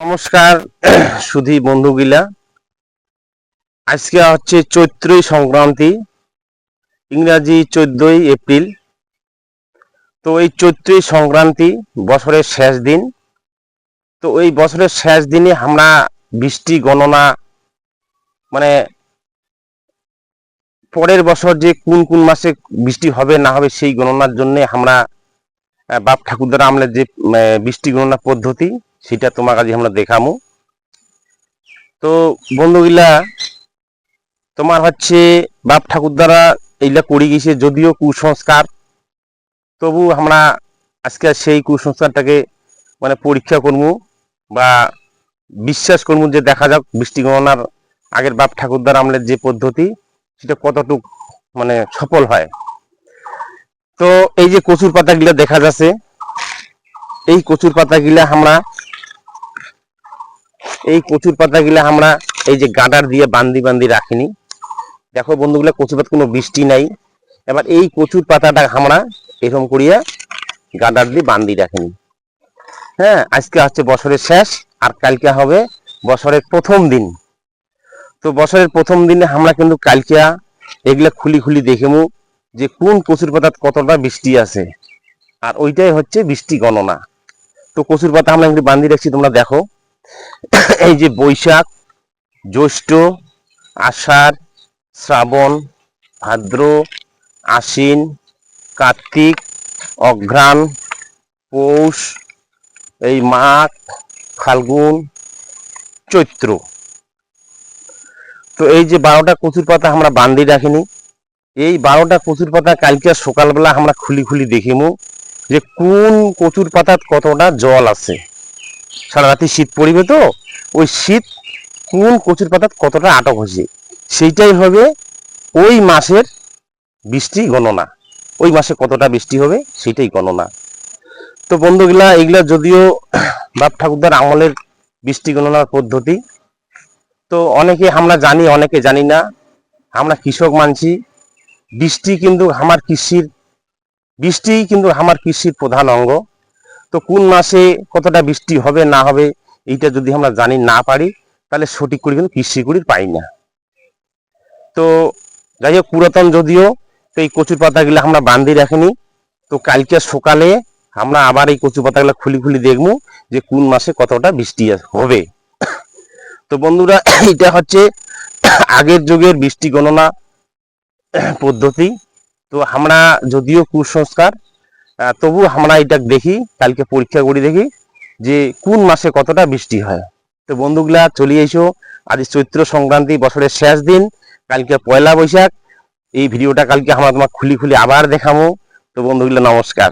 নমস্কার, সুধী বন্ধুগিলা। আজকে হচ্ছে চৈত্রই সংক্রান্তি, ইংরাজি চোদ্দই এপ্রিল। তো এই চৈত্রই সংক্রান্তি বছরের শেষ দিন। তো এই বছরের শেষ দিনে আমরা বৃষ্টি গণনা মানে পরের বছর যে কোন কোন মাসে বৃষ্টি হবে না হবে সেই গণনার জন্য আমরা বাপ ঠাকুরদার আমলের যে বৃষ্টি গণনা পদ্ধতি সেটা তোমার কাছে আমরা দেখামু। তো বন্ধুগুলা, তোমার হচ্ছে বাপ ঠাকুর দ্বারা এইগুলা করে গেছে যদিও কুসংস্কার, তবু আমরা আজকে সেই কুসংস্কারটাকে মানে পরীক্ষা করব বা বিশ্বাস করব যে দেখা যাক বৃষ্টি গণনার আগের বাপ ঠাকুর দ্বারা আমলের যে পদ্ধতি, সেটা কতটুক মানে সফল হয়। তো এই যে কচুর পাতাগুলা দেখা যাচ্ছে, এই কচুর পাতাগুলা আমরা এই কচুর পাতাগুলা আমরা এই যে গাডার দিয়ে বান্দি বান্দি রাখিনি। দেখো বন্ধুগুলা, কচুর পাতা কোনো বৃষ্টি নাই। এবার এই কচুর পাতাটা আমরা এরকম করিয়া গাডার দিয়ে বান্দি রাখিনি। হ্যাঁ আজকে হচ্ছে বছরের শেষ আর কালকে হবে বছরের প্রথম দিন। তো বছরের প্রথম দিনে আমরা কিন্তু কালকে এগুলা খুলি খুলি দেখেমু যে কোন কচুর পাতাত কতটা বৃষ্টি আছে। আর ওইটাই হচ্ছে বৃষ্টি গণনা। তো কচুর পাতা আমরা বান্দি রাখছি, তোমরা দেখো। এই যে বৈশাখ, জ্যৈষ্ঠ, আষাঢ়, শ্রাবণ, ভাদ্র, আশ্বিন, কার্তিক, অঘ্রাণ, পৌষ, এই মাঘ, ফাল্গুন, চৈত্র। তো এই যে বারোটা কচুর পাতা আমরা বান্দি রাখিনি, এই বারোটা কচুর পাতা কালকে সকালবেলা আমরা খুলি খুলি দেখিমু যে কোন কচুর পাতাত কতটা জল আছে। সারা রাতি শীত পড়িবে তো? ওই শীত কোন কচুর পাতাত কতটা আটক হয়েছে? সেইটাই হবে ওই মাসের বৃষ্টি গণনা। ওই মাসে কতটা বৃষ্টি হবে সেটাই গণনা। তো বন্ধুগুলা এগুলা যদিও বাপ ঠাকুরদার আমলের বৃষ্টি গণনার পদ্ধতি, তো অনেকে আমরা জানি, অনেকে জানি না, আমরা কৃষক মানছি, বৃষ্টি কিন্তু আমার কৃষির বৃষ্টি কিন্তু আমার কৃষির প্রধান অঙ্গ। তো কোন মাসে কতটা বৃষ্টি হবে, না হবে, এইটা যদি আমরা জানি না পারি, তাহলে সঠিক করে কিন্তু কৃষি করি পাই না। তো যাই হোক, পুরাতন যদিও, তো এই কচুর পাতাগুলো আমরা বান্ধি রাখিনি। তো কালকে সকালে আমরা আবার এই কচু পাতাগুলো খুলি খুলি দেখব যে কোন মাসে কতটা বৃষ্টি হবে। তো বন্ধুরা, এটা হচ্ছে আগের যুগের বৃষ্টি গণনা পদ্ধতি। তো আমরা যদিও কুসংস্কার তবু আমরা এটা দেখি, কালকে পরীক্ষা করি দেখি যে কোন মাসে কতটা বৃষ্টি হয়। তো বন্ধুগুলা, চলে এসো। আজ চৈত্র সংক্রান্তি বছরের শেষ দিন, কালকে পয়লা বৈশাখ। এই ভিডিওটা কালকে আমরা তোমার খুলি খুলি আবার দেখাবো তো বন্ধুগুলো, নমস্কার।